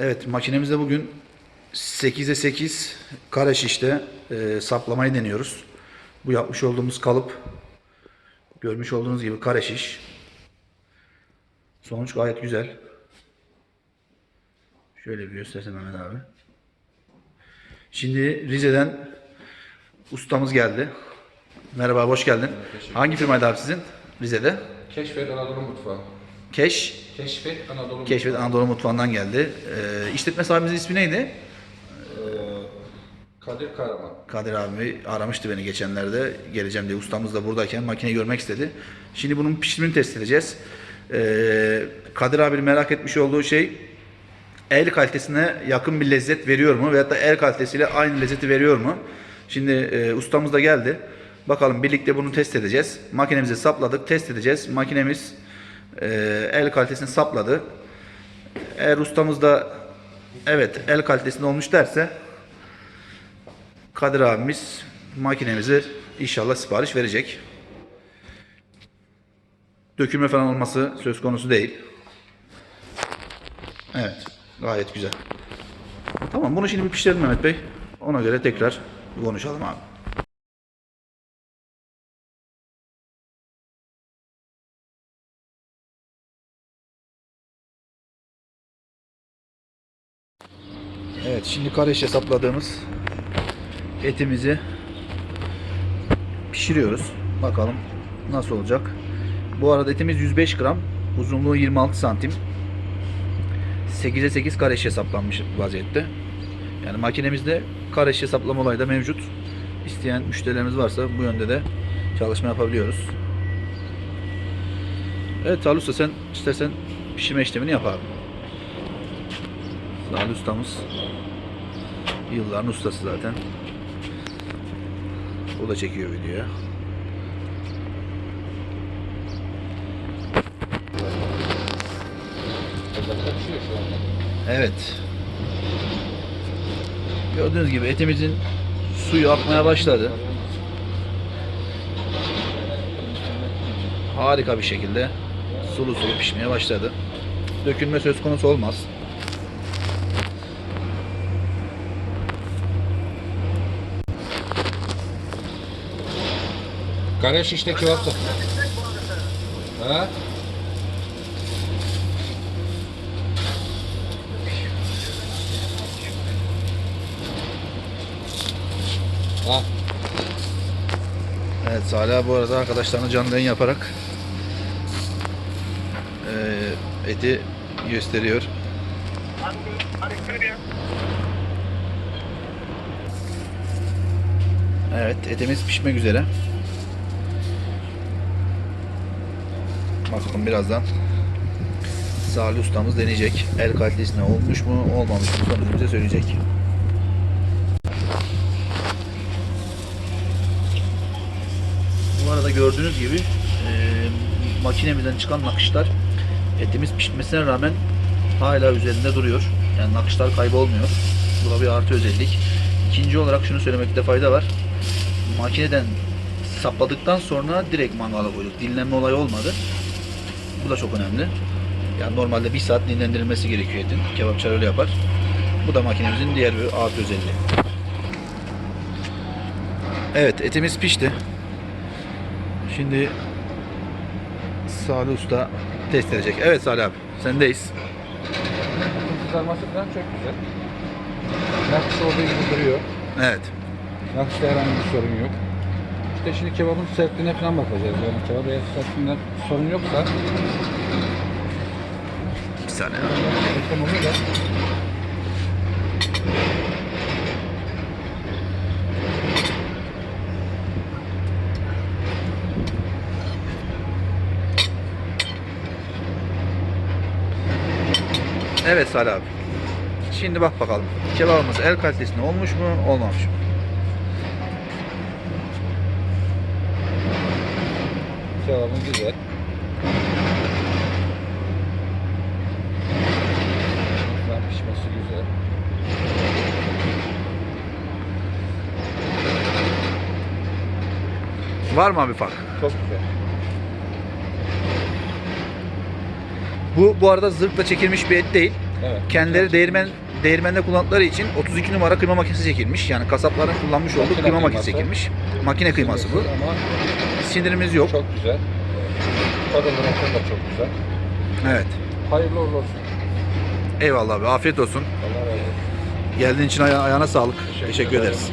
Evet makinemizde bugün 8'e 8 kare şişte e, saplamayı deniyoruz. Bu yapmış olduğumuz kalıp görmüş olduğunuz gibi kare şiş. Sonuç gayet güzel. Şöyle bir göstersem Mehmet abi. Şimdi Rize'den ustamız geldi. Merhaba, hoş geldin. Hangi firmaydı abi sizin? Rize'de. Keşfet Anadolu Mutfağı. Keş, Keşfet Anadolu Keşfet Anadolu Mutfağı'ndan geldi. Ee, işletme sahibimizin ismi neydi? Mutfağı. Kadir Kahraman. Kadir abi aramıştı beni geçenlerde. Geleceğim diye ustamız da buradayken makineyi görmek istedi. Şimdi bunun pişimini test edeceğiz. Ee, Kadir abi merak etmiş olduğu şey el kalitesine yakın bir lezzet veriyor mu? Veyahut da el kalitesiyle aynı lezzeti veriyor mu? Şimdi e, ustamız da geldi. Bakalım birlikte bunu test edeceğiz. Makinemizi sapladık, test edeceğiz. Makinemiz el kalitesini sapladı. Eğer ustamız da evet el kalitesinde olmuş derse Kadir abimiz makinemizi inşallah sipariş verecek. Dökülme falan olması söz konusu değil. Evet. Gayet güzel. Tamam bunu şimdi bir pişirelim Mehmet Bey. Ona göre tekrar konuşalım abi. Evet şimdi kareş hesapladığımız etimizi pişiriyoruz. Bakalım nasıl olacak. Bu arada etimiz 105 gram. Uzunluğu 26 santim. 8'e 8 kareş hesaplanmış vaziyette. Yani makinemizde kareş hesaplama olayı da mevcut. İsteyen müşterilerimiz varsa bu yönde de çalışma yapabiliyoruz. Evet Ali Usta sen istersen pişirme işlemini yap abi. Ali Ustamız yılların ustası zaten. O da çekiyor videoya. Evet. Gördüğünüz gibi etimizin suyu akmaya başladı. Harika bir şekilde sulu sulu pişmeye başladı. Dökülme söz konusu olmaz. Kare şişte kebap da. Ha? Ha. Evet Salih bu arada arkadaşlarına canlı yayın yaparak eee, eti gösteriyor. Evet etimiz pişmek üzere. Bakalım birazdan Salih ustamız deneyecek. El kalitesine olmuş mu olmamış mı sonucu bize söyleyecek. Bu arada gördüğünüz gibi e, makinemizden çıkan nakışlar etimiz pişmesine rağmen hala üzerinde duruyor. Yani nakışlar kaybolmuyor. Bu da bir artı özellik. İkinci olarak şunu söylemekte fayda var. Makineden sapladıktan sonra direkt mangala koyduk. Dinlenme olayı olmadı. Bu da çok önemli. Yani normalde bir saat dinlendirilmesi gerekiyor etin. Kebapçılar öyle yapar. Bu da makinemizin diğer bir artı özelliği. Evet etimiz pişti. Şimdi Salih Usta test edecek. Evet Salih abi sendeyiz. Kızarması falan çok güzel. Nakış olduğu gibi duruyor. Evet. Nakışta herhangi bir sorun yok. İşte şimdi kebabın sertliğine falan bakacağız. Yani kebap eğer sertliğinde sorun yoksa Bir saniye. tamam da Evet Salih abi. Şimdi bak bakalım. Kebabımız el kalitesinde olmuş mu olmamış mı? Kebabın güzel. Falan pişmesi güzel. Var mı abi fark? Çok güzel. Bu bu arada zırhla çekilmiş bir et değil. Evet. Kendileri değirmen değirmende kullandıkları için 32 numara kıyma makinesi çekilmiş. Yani kasapların kullanmış olduğu Makine kıyma makinesi kıyması. çekilmiş. Makine kıyması bu. Ama Sindirimiz yok. çok güzel. Tadından da çok güzel. Evet. Hayırlı uğurlu olsun. Eyvallah abi. Afiyet olsun. Allah razı olsun. Geldiğin için aya- ayağına sağlık. Teşekkür ederiz.